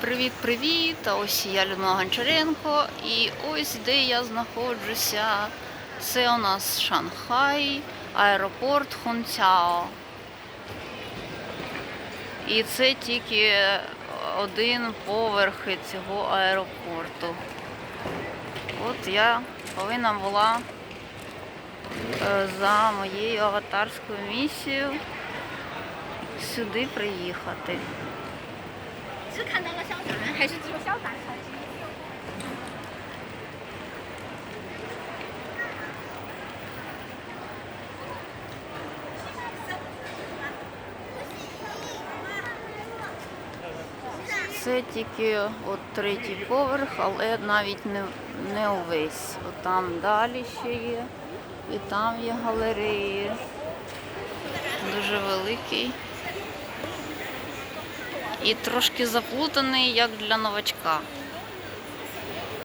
Привіт-привіт! Ось я Людмила Гончаренко. І ось де я знаходжуся. Це у нас Шанхай, аеропорт Хунцяо. І це тільки один поверх цього аеропорту. От я повинна була е, за моєю аватарською місією сюди приїхати. 是看到了小蛋，还是只有小蛋才是？ Це тільки от третій поверх, але навіть не, не увесь. От там далі ще є. І там є галереї. Дуже великий. І трошки заплутаний, як для новачка.